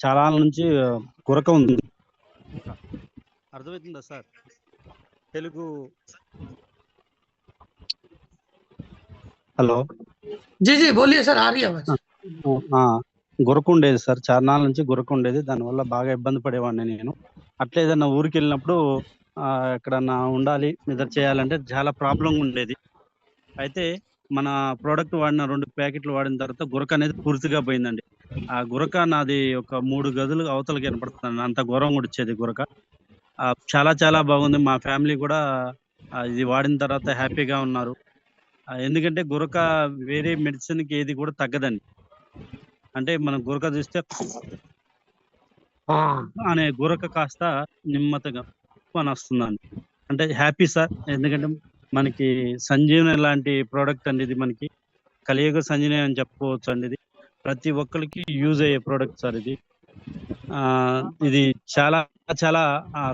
చాలా నుంచి కొరక ఉంది. అర్థమవుతుందా సార్? తెలుగు హలో? జీ బోలియే సార్ గురకు ఉండేది సార్. చార్నాల నుంచి గురకుండేది. దానివల్ల బాగా ఇబ్బంది పడేవాడిని నేను. అట్లా ఏదైనా ఊరికి వెళ్ళినప్పుడు ఎక్కడన్నా ఉండాలి నిద్ర చేయాలంటే చాలా ప్రాబ్లం ఉండేది. అయితే మన ప్రోడక్ట్ వాడిన రెండు ప్యాకెట్లు వాడిన తర్వాత గురక అనేది పూర్తిగా పోయిందండి. ఆ గురక నాది ఒక మూడు గదులు అవతలకి కనపడుతుంది. అంత ఘోరం కూడా వచ్చేది గురక. చాలా చాలా బాగుంది. మా ఫ్యామిలీ కూడా ఇది వాడిన తర్వాత హ్యాపీగా ఉన్నారు. ఎందుకంటే గురక వేరే మెడిసిన్కి ఏది కూడా తగ్గదండి. అంటే మనం గురక చూస్తే అనే గురక కాస్త నిమ్మతగా అని వస్తుందండి అంటే హ్యాపీ సార్. ఎందుకంటే మనకి సంజీవని లాంటి ప్రోడక్ట్ అండి ఇది మనకి. కలియుగ సంజీవని అని చెప్పుకోవచ్చు అండి ఇది. ప్రతి ఒక్కరికి యూజ్ అయ్యే ప్రోడక్ట్ సార్ ఇది. ఇది చాలా చాలా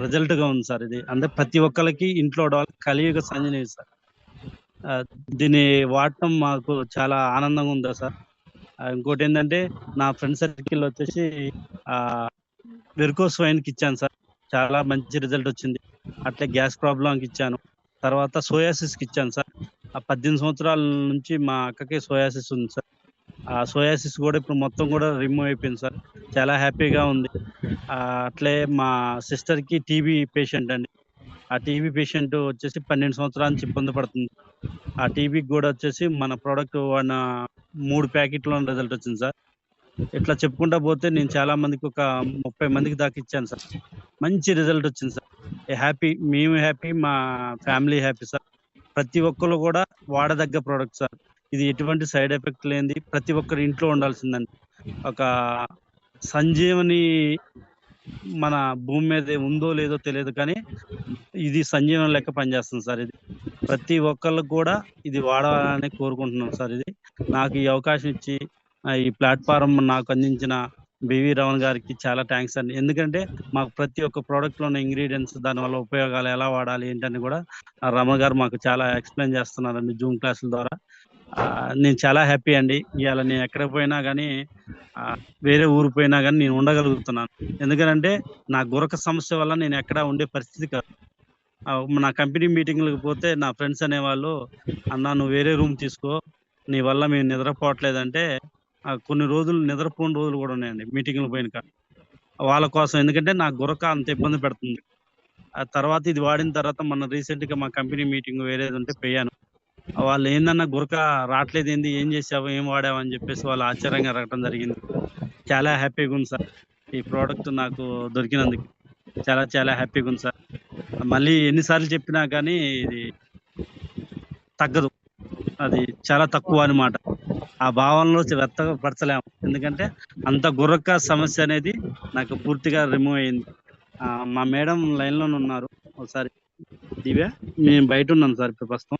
రిజల్ట్గా ఉంది సార్ ఇది. అంటే ప్రతి ఒక్కరికి ఇంట్లో కలియుగ సంజీవని సార్. దీన్ని వాడటం మాకు చాలా ఆనందంగా ఉందా సార్? ఇంకోటి ఏంటంటే నా ఫ్రెండ్ సర్కిల్ వచ్చేసి ఆ వెరికోస్ వైన్కి ఇచ్చాను సార్. చాలా మంచి రిజల్ట్ వచ్చింది. అట్లే గ్యాస్ ప్రాబ్లంకి ఇచ్చాను. తర్వాత సోయాసిస్కి ఇచ్చాను సార్. ఆ పద్దెనిమిది సంవత్సరాల నుంచి మా అక్కకి సోయాసిస్ ఉంది సార్. ఆ సోయాసిస్ కూడా ఇప్పుడు మొత్తం కూడా రిమూవ్ అయిపోయింది సార్. చాలా హ్యాపీగా ఉంది. అట్లే మా సిస్టర్కి టీబీ పేషెంట్ అండి. ఆ టీబీ పేషెంట్ వచ్చేసి పన్నెండు సంవత్సరాల నుంచి ఇబ్బంది పడుతుంది. ఆ టీబీకి కూడా వచ్చేసి మన ప్రోడక్ట్ వన్ మూడు ప్యాకెట్లో రిజల్ట్ వచ్చింది సార్. ఇట్లా చెప్పుకుంటా పోతే నేను చాలా మందికి ఒక ముప్పై మందికి దాకా ఇచ్చాను సార్. మంచి రిజల్ట్ వచ్చింది సార్. హ్యాపీ మేము హ్యాపీ మా ఫ్యామిలీ హ్యాపీ సార్. ప్రతి ఒక్కరు కూడా వాడదగ్గ ప్రోడక్ట్ సార్. ఇది ఎటువంటి సైడ్ ఎఫెక్ట్ లేనిది. ప్రతి ఒక్కరి ఇంట్లో ఉండాల్సిందండి. ఒక సంజీవని మన భూమి మీద ఉందో లేదో తెలియదు కానీ ఇది సంజీవనం లెక్క పనిచేస్తుంది సార్ ఇది. ప్రతి ఒక్కళ్ళు కూడా ఇది వాడాలని కోరుకుంటున్నాం సార్ ఇది. నాకు ఈ అవకాశం ఇచ్చి ఈ ప్లాట్ఫారం నాకు అందించిన బివి రమణ్ గారికి చాలా థ్యాంక్స్ అండి. ఎందుకంటే మాకు ప్రతి ఒక్క ప్రోడక్ట్లో ఉన్న ఇంగ్రీడియంట్స్ దానివల్ల ఉపయోగాలు ఎలా వాడాలి ఏంటని కూడా ఆ రమణ్ గారు మాకు చాలా ఎక్స్ప్లెయిన్ చేస్తున్నారండి జూమ్ క్లాసుల ద్వారా. నేను చాలా హ్యాపీ అండి. ఇవాళ నేను ఎక్కడ పోయినా కానీ వేరే ఊరు పోయినా కానీ నేను ఉండగలుగుతున్నాను. ఎందుకంటే నా గురక సమస్య వల్ల నేను ఎక్కడ ఉండే పరిస్థితి కాదు. నా కంపెనీ మీటింగ్లకు పోతే నా ఫ్రెండ్స్ అనేవాళ్ళు అన్నా నువ్వు వేరే రూమ్ తీసుకో. నీ వల్ల మేము నిద్రపోవట్లేదంటే కొన్ని రోజులు నిద్రపోని రోజులు కూడా ఉన్నాయండి మీటింగ్లు పోయిన కానీ వాళ్ళ కోసం ఎందుకంటే నా గురక అంత ఇబ్బంది పెడుతుంది. ఆ తర్వాత ఇది వాడిన తర్వాత మన రీసెంట్గా మా కంపెనీ మీటింగ్ వేరేది ఉంటే పోయాను. వాళ్ళు ఏందన్నా గురక రావట్లేదు ఏంది ఏం చేసావు ఏం వాడావు అని చెప్పేసి వాళ్ళు ఆశ్చర్యంగా అడగటం జరిగింది. చాలా హ్యాపీగా ఉంది సార్. ఈ ప్రోడక్ట్ నాకు దొరికినందుకు. చాలా చాలా హ్యాపీగా ఉంది సార్. మళ్ళీ ఎన్నిసార్లు చెప్పినా కానీ ఇది తగ్గదు. అది చాలా తక్కువ అన్నమాట. ఆ భావనలో వ్యక్తపరచలేము ఎందుకంటే అంత గుర్రక సమస్య అనేది నాకు పూర్తిగా రిమూవ్ అయింది. మా మేడం లైన్లోనే ఉన్నారు. ఒకసారి దివ్య మేము బయట ఉన్నాం సార్ ఇప్పుడు ప్రస్తుతం.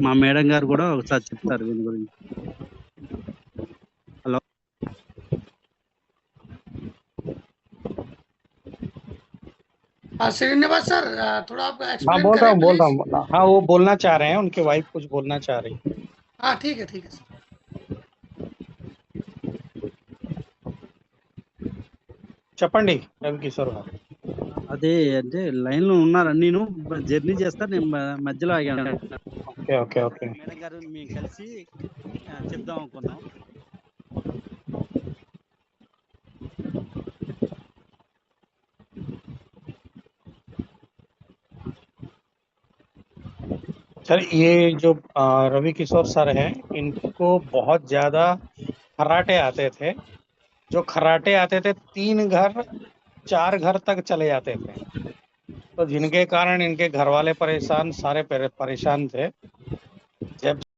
మా మేడం గారు కూడా ఒకసారి చెప్తారు దీని గురించి హలో हाँ श्रीनिवास सर आ, थोड़ा आप हाँ एक्सप्लेन बोल रहा करें हूँ बोल रहा प्लीज हूँ हाँ वो बोलना चाह रहे हैं उनकी वाइफ कुछ बोलना चाह रही हाँ ठीक है ठीक है सर చెప్పండి రవికిషోర్ గారు అదే అంటే లైన్ లో ఉన్నారా నేను జర్నీ చేస్తా నేను మ- మధ్యలో ఆగాను ఓకే ఓకే ఓకే మేడం గారు మేము కలిసి ఆ, చెప్దాం అనుకున్నాం सर ये जो अ, रवि किशोर सर हैं इनको बहुत ज्यादा खराटे आते थे जो खराटे आते थे तीन घर चार घर तक चले जाते थे तो जिनके कारण इनके घर वाले परेशान सारे परे- परेशान थे जब